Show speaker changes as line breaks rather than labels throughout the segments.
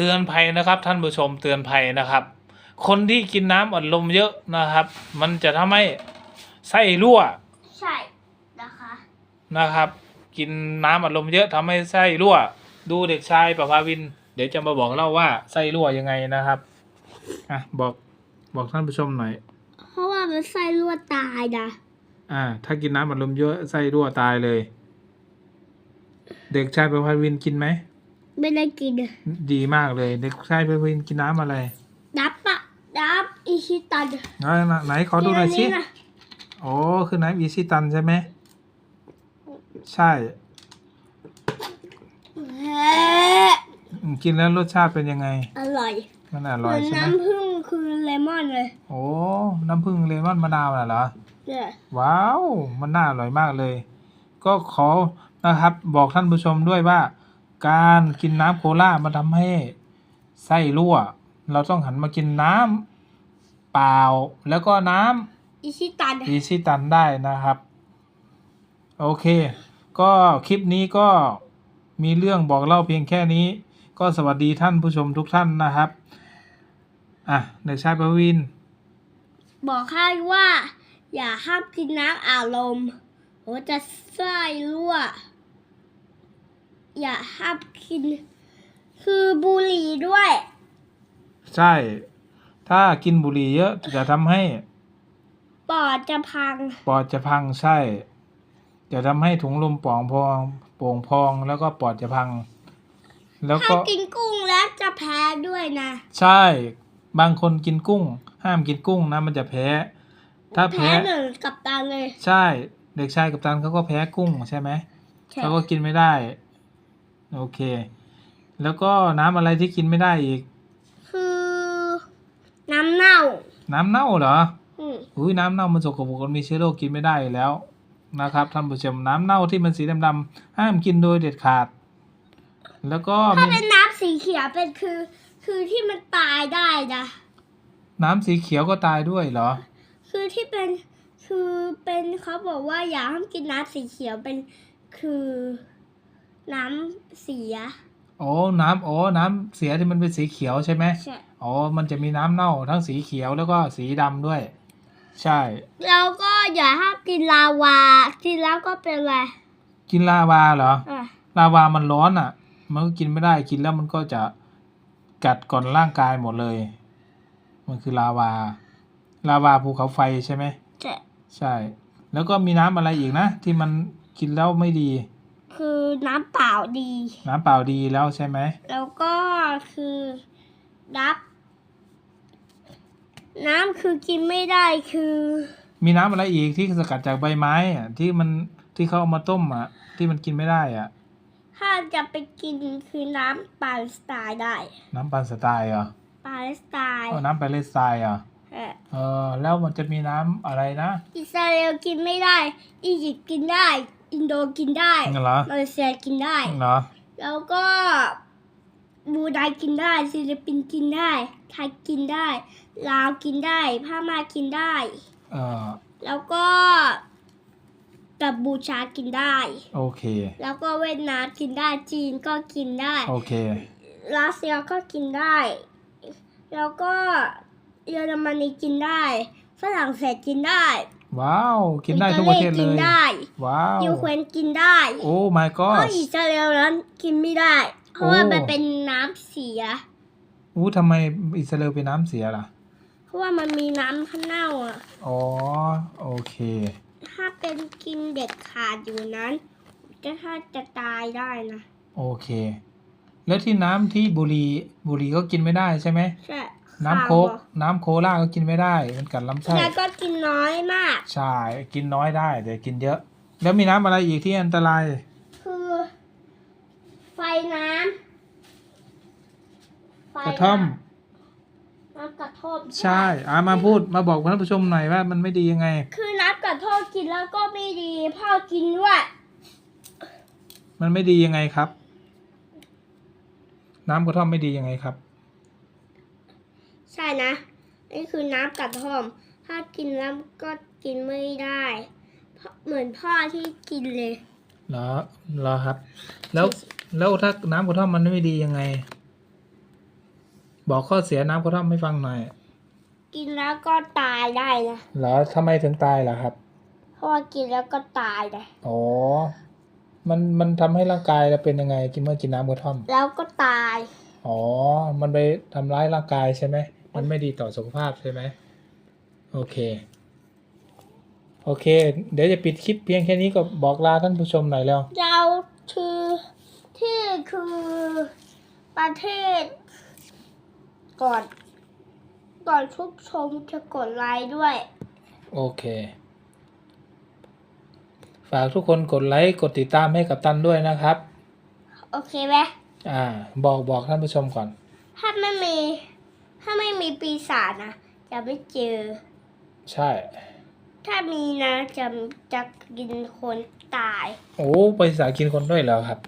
เตือนภัยนะครับท่านผู้ชมเตือนภัยนะครับ คนที่กินน้ำอัดลมเยอะนะครับ มันจะทำให้ไส้รั่ว
ใช่นะคะ
นะครับ กินน้ำอัดลมเยอะทำให้ไส้รั่ว ดูเด็กชายประภาวิน เดี๋ยวจะมาบอกเล่าว่าไส้รั่วยังไงนะครับอะบอกบอกท่านผู้ชมหน่อย
เพราะว่ามันไส้รั่วตายนะ
อ่า ถ้ากินน้ำอัดลมเยอะไส้รั่วตายเลย เด็กชายประภาวินกินไหม
ไม่ได้กิน
ดีมากเลยเด็กชายประภาวินกินน้ำอะไร
ดับปะดับอิชิตัน
ไหนไหนขอดูหน่อยสิ
กิะ
โอ้คือน้ำอีซิตันใช่ไหมใช่
เฮ้
อืมกินแล้วรสชาติเป็นยังไง
อร่อย
มันอ
เห
ร่อ
มื
ย
อน
ใช่ไหม
น้ำผึ้งคือเลมอนเลย
โอ้ น้ำผึ้งเลมอนมะนาวน่ะเหรอ
เนี่ย
ว้าว มันน่าอร่อยมากเลย ก็ขอนะครับ บอกท่านผู้ชมด้วยว่า การกินน้ำโคลามันทำให้ไส้รั่ว เราต้องหันมากินน้ำเปล่า แล้วก็น้ำ
อิชิตัน
อีชิตันได้นะครับ โอเค ก็คลิปนี้ก็มีเรื่องบอกเล่าเพียงแค่นี้ ก็สวัสดีท่านผู้ชมทุกท่านนะครับ อะเด็กชายประวิน
บอกให้ว่า อย่าห้ามกินน้ำอารมณ์โอ้จะไส้รั่ว อย่าห้ามกิน คือบุหรี่ด้วย
ใช่ ถ้ากินบุหรี่เยอะจะทำให้
ปอดจะพัง
ปอดจะพังใช่ จะทำให้ถุงลมป่องพองโป่งพองแล้วก็ปอดจะพัง แล้ว
ถ้า
ก็
กินกุ้งแล้วจะแพ้ด้วยนะ
ใช่ บางคนกินกุ้ง ห้ามกินกุ้งนะมันจะแพ้ ถ้าแพ้
เหมือนกับตาเลย
ใช่ เด็กชายกับตันเขาก็แพ้กุ้งใช่ไหม
ใช่
เขาก็กินไม่ได้ โอเค แล้วก็น้ำอะไรที่กินไม่ได้อีก
คือน้ำเน่า
น้ำเน่าเหรอ
อืม
อุ้ยน้ำเน่ามันสกปรกมันมีเชื้อโรคกินไม่ได้อยู่แล้วนะครับท่านผู้ชมน้ำเน่าที่มันสีดำๆห้ามกินโดยเด็ดขาด แล้วก็
ถ้า
มี
เป็นน้ำสีเขียวเป็นคือ คือที่มันตายได้นะ
น้ำสีเขียวก็ตายด้วยเหรอ
คือที่เป็นคือเป็นเขาบอกว่าอย่าห้ามกินน้ำสีเขียวเป็นคือ น้ำเสีย
โอ้น้ำโอ้น้ำเสียที่มันเป็นสีเขียวใช่ไหม
ใช่
อ๋อมันจะมีน้ำเน่าทั้งสีเขียวแล้วก็สีดำด้วย ใช่
แล้วก็อย่าห้ามกินลาวา กินแล้วก็เป็นอะไร
กินลาวาเหรอ
อะ
ลาวามันร้อนอะ มันก็กินไม่ได้กินแล้วมันก็จะกัดก่อนร่างกายหมดเลย มันคือลาวา ลาวาภูเขาไฟใช่ไหม
ใช่
ใช่ แล้วก็มีน้ำอะไรอีกนะ ที่มันกินแล้วไม่ดี
คือ น้ำเปล่าดี
น้ำเปล่าดีแล้วใช่ไหม
แล้วก็คือรับ น้ำคือกินไม่ได้คือ
มีน้ำอะไรอีกที่สกัดจากใบไม้อะที่มันที่เขาเอามาต้มอะ ที่มันกินไม่ได้อะ
ถ้าจะไปกินคือน้ำปาเลสไตน์ได้
น้ำปันสไตล์เหรอ
ปาเลสไตน์
เออน้ำปาเลสไตน์เหรอ
เออ
เออแล้วมันจะมีน้ำอะไรนะ
อิสราเอลกินไม่ได้ อียิปต์กินได้ อินโดกินได้
เหรอ
มาเลเซียกินได้
เหรอ
แล้วก็บรูไนกินได้ฟิลิปปินส์กินได้ ไทยกินได้ ลาวกินได้พม่ากินได้
เออ
แล้วก็กัมพูชากินได้
โอเค
แล้วก็เวียดนามกินได้จีนก็กินได้
โอเค
รัสเซียก็กินได้ แล้วก็เยอรมนีกินได้ ฝรั่งเศสกินได้
ว้าว กินได้ทุกประเทศเล
อิตาลีกิน
ย
ได้
ว้าว
ยูเครนกินได้
โอ้ my
เพราะ
god
อิสราเอลนั้นกินไม่ได้ เพราะว่า
โอ้
มันเป็นน้ำเสีย
อู้ทำไมอิสราเอลเป็นน้ำเสียล่ะ
เพราะว่ามันมีน้ำข้างเน่าอะ
อ๋อ โอเค
ถ้าเป็นกินเด็ดขาดอยู่นั้นจะถ้าจะตายได้นะ
โอเค แล้วที่น้ำที่บุรีบุรีก็กินไม่ได้ใช่ไหม
ใช่
น้ำโคกน้ำโคลาก็กินไม่ได้มันกัดลำไส้
แล้วก็กินน้อยมาก
ใช่ กินน้อยได้แต่กินเยอะ แล้วมีน้ำอะไรอีกที่อันตราย
คือ ไฟน้ำไฟ
กระท่อม
น้ำกระท่อม
ใช่อ่ามาพูดมาบอกท่านผู้ชมหน่อยว่ามันไม่ดียังไง
คือน้ำกระท่อมกินแล้วก็ไม่ดี พ่อกินด้วย
มันไม่ดียังไงครับ น้ำกระท่อมไม่ดียังไงครับ
ใช่นะ นี่คือน้ำกระท่อม ถ้ากินแล้วก็กินไม่ได้เพราะเหมือนพ่อที่กินเลย
เหรอเหรอครับ แล้วแล้วถ้าน้ำกระท่อมมันไม่ดียังไง บอกข้อเสียน้ำกระท่อมให้ฟังหน่อย
กินแล้วก็ตายได้นะ
เหรอทำไมถึงตายล่ะครับ
เพราะว่ากินแล้วก็ตายเลย
อ๋อมันมันทำให้ร่างกายเราเป็นยังไงกินเมื่อกินน้ำกระท่อม
แล้วก็ตาย
อ๋อ มันไปทำร้ายร่างกายใช่ไหม มันไม่ดีต่อสุขภาพใช่ไหมโอเค โอเค เดี๋ยวจะปิดคลิปเพียงแค่นี้ก็บอกลาท่านผู้ชมหน่อยแล้ว
เราคือที่คือประเทศ ก่อน ก่อนทุกชมจะกดไลค์ด้วย
โอเค ฝากทุกคนกดไลค์กดติดตามให้กับตันด้วยนะครับ
โอเคไหม
อ่า บอกบอกท่านผู้ชมก่อน
ถ้าไม่มี ถ้าไม่มีปีศาจนะจะไม่เจอ
ใช่
ถ้ามีนะจะจะกินคนตาย
โอ้ไปสากินคนด้วยแล้วครับ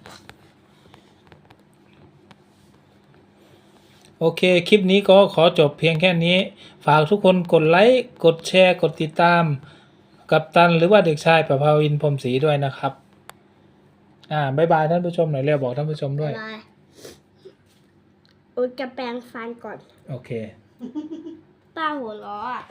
โอเค คลิปนี้ก็ขอจบเพียงแค่นี้ ฝากทุกคนกดไลค์ กดแชร์ กดติดตาม กับตันหรือว่าเด็กชายประภาวินพรหมศรีด้วยนะครับ อ่าบายบายท่านผู้ชมหน่อยเร็วบอกท่านผู้ชมด้วย
อะไรอุย จะแปรงฟันก่อน
โอเค
ป้าหัวล้ออะ